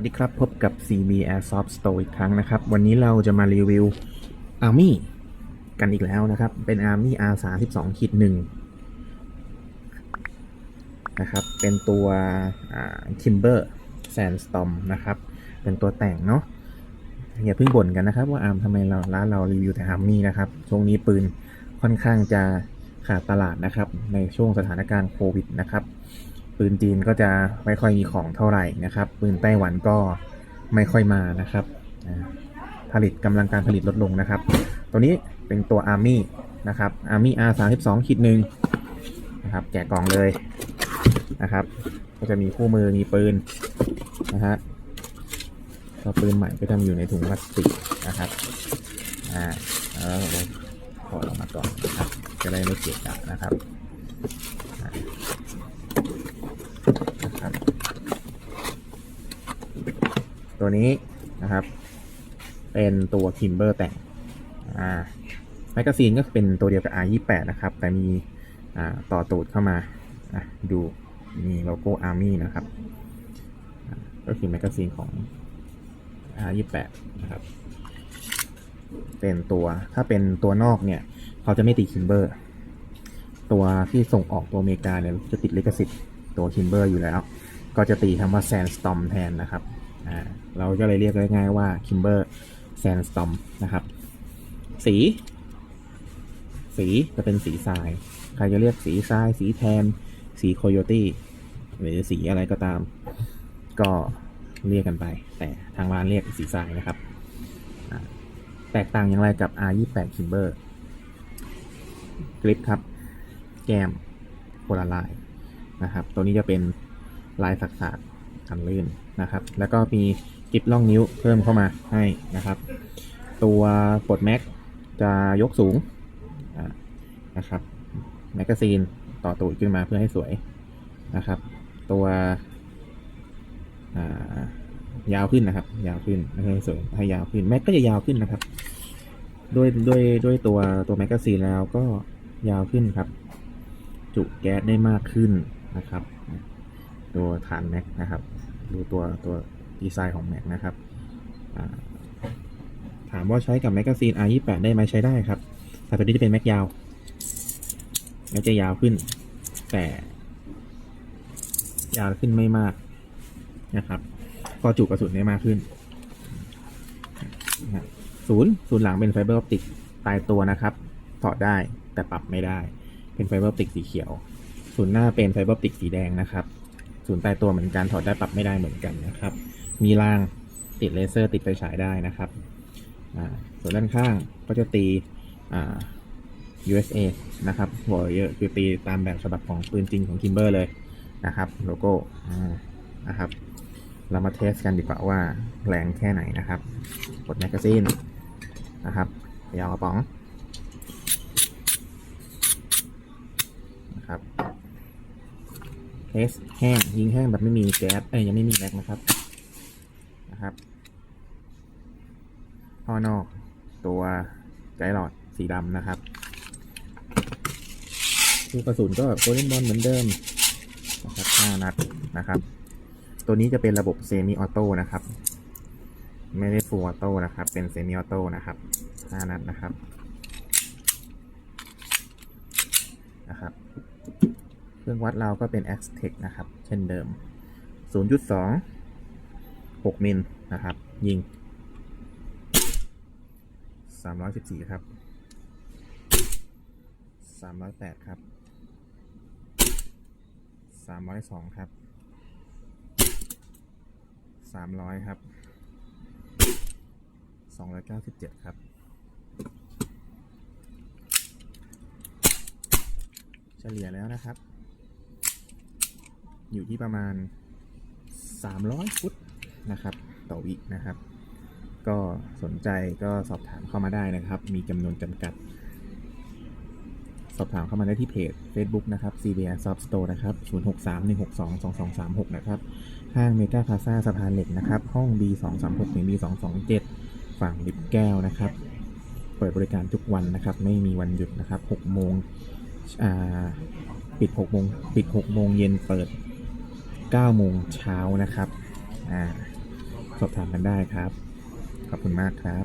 วัสดีครับพบกับ CB Airsoft Store อีกครั้งนะครับ วันนี้เราจะมารีวิว Army กันอีกแล้วนะครับ เป็น Army R32 ขีดหนึ่งนะครับ เป็นตัว Timber Sandstorm นะครับ เป็นตัวแต่งเนาะอย่าเพิ่งบ่นกันนะครับ ว่าอาร์มทำไมเราร้านเรารีวิวแต่ Army นะครับ ช่วงนี้ปืนค่อนข้างจะขาดตลาดนะครับ ในช่วงสถานการณ์โควิดนะครับ ปืนจีนก็จะไม่ค่อยมีของเท่าไหร่นะครับ ปืนไต้หวันก็ไม่ค่อยมานะครับ ผลิตกำลังการผลิตลดลงนะครับ ตัวนี้เป็นตัว Army นะครับ Army R 3 2ขีดหนึ่งนะครับ แกะกล่องเลยนะครับ ก็จะมีคู่มือมีปืนนะฮะก็ปืนใหม่ก็จะอยู่ในถุงพลาสติกนะครับอ่าแล้วเราถอดออกมาก่อนนะครับจะได้ไม่เกะกะนะครับนะครับ ตัวนี้นะครับ เป็นตัว Kimber แต่งอ่าแมกกาซีนก็เป็นตัวเดียวกับ R28 นะครับ แต่มีอ่าต่อตูดเข้ามาอะดูมีโลโก้ Army นะครับ ก็คือแมกกาซีนของ R28 นะครับเป็นตัวถ้าเป็นตัวนอกเนี่ยเขาจะไม่ตี Kimber ตัวที่ส่งออกตัวอเมริกาเนี่ยจะติดลิขสิทธิ์ตัว Kimber อยู่แล้ว ก็จะตีคำว่า Sandstorm แทนนะครับ เราก็เลยเรียกง่ายๆว่า Kimber Sandstorm นะครับ สี สีจะเป็นสีทราย ใครจะเรียกสีทราย สีแทน สีโคโยตี้หรือสีอะไรก็ตาม ก็เรียกกันไป แต่ทางร้านเรียกสีทรายนะครับ แตกต่างอย่างไรกับ R28 Kimber กริปครับ แก้มโพลาลายนะครับ ตัวนี้จะเป็นลายสักๆ กันลื่นนะครับ แล้วก็มีกิบล่องนิ้วเพิ่มเข้ามาให้นะครับ ตัวปลดแม็กจะยกสูงนะครับแมกกาซีนต่อตูดขึ้นมาเพื่อให้สวยนะครับ ตัวายาวขึ้นนะครับ ยาวขึ้นไม่ใช่ให้สวยให้ยาวขึ้นแม็กก็จะยาวขึ้นนะครับด้วยด้วยด้วยตัวตัวแมกกาซีนแล้วก็ยาวขึ้นครับ จุแก๊สได้มากขึ้นนะครับ ตัวฐานแม็กนะครับ ดูตัวตัวดีไซน์ของแม็กนะครับถามว่าใช้กับแมกกาซีน R28 ได้ไหมใช้ได้ครับ แต่ตัวนี้จะเป็นแม็กยาวแม็กจะยาวขึ้น แต่ยาวขึ้นไม่มากนะครับก็จุกระสุนได้มากขึ้นนะครับศูนย์ศูนย์หลังเป็นไฟเบอร์ออปติกตายตัวนะครับ ถอดได้แต่ปรับไม่ได้ เป็นไฟเบอร์ออปติกสีเขียว ศูนย์หน้าเป็นไฟเบอร์ออปติกสีแดงนะครับ ศูนย์ตายตัวเหมือนกันถอดได้ปรับไม่ได้เหมือนกันนะครับ มีรางติดเลเซอร์ติดไฟฉายได้นะครับส่วนด้านข้างก็จะตี USA นะครับหัวเยอะคือตีตามแบบฉบับของปืนจริงของ Kimber เลยนะครับโลโก้นะครับ เรามาเทสกันดีกว่าว่าแรงแค่ไหนนะครับ กดแมกกาซีนนะครับยาวกระป๋องนะครับ เทสแห้งยิงแห้งแบบไม่มีแก๊สเอ้ยยังไม่มีแม็กนะครับนะครับพ่อนอกตัวไกด์หลอดสีดำนะครับลูกกระสุนก็โกลเด้นบอลเหมือนเดิมนะครับ5นัดนะครับ ตัวนี้จะเป็นระบบเซมิออโต้นะครับ ไม่ได้ฟูลออโต้นะครับ เป็นเซมิออโต้นะครับ5นัดนะครับนะครับ รื่องวัดเราก็เป็น a x t e c นะครับ เช่นเดิม 0.2 6 มิลนะครับ ยิง 314 ครับ 308 ครับ 302 ครับ 300 ครับ 297 ครับเฉลี่ยแล้วนะครับ อยู่ที่ประมาณ 300 ฟุตนะครับ ต่อวินะครับ ก็สนใจก็สอบถามเข้ามาได้นะครับ มีจำนวนจำกัด สอบถามเข้ามาได้ที่เพจ Facebook นะครับ CBR Soft Store นะครับ 0631622236 นะครับ ห้างเมกาพาซาสะพานเหล็กนะครับ ห้อง B236 ถึง B227 ฝั่งลิบแก้วนะครับ เปิดบริการทุกวันนะครับ ไม่มีวันหยุดนะครับ6โมงปิด6โมงปิด6โมงเย็นเปิด 9โมงเช้านะครับ อ่า สอบถามกันได้ครับ ขอบคุณมากครับ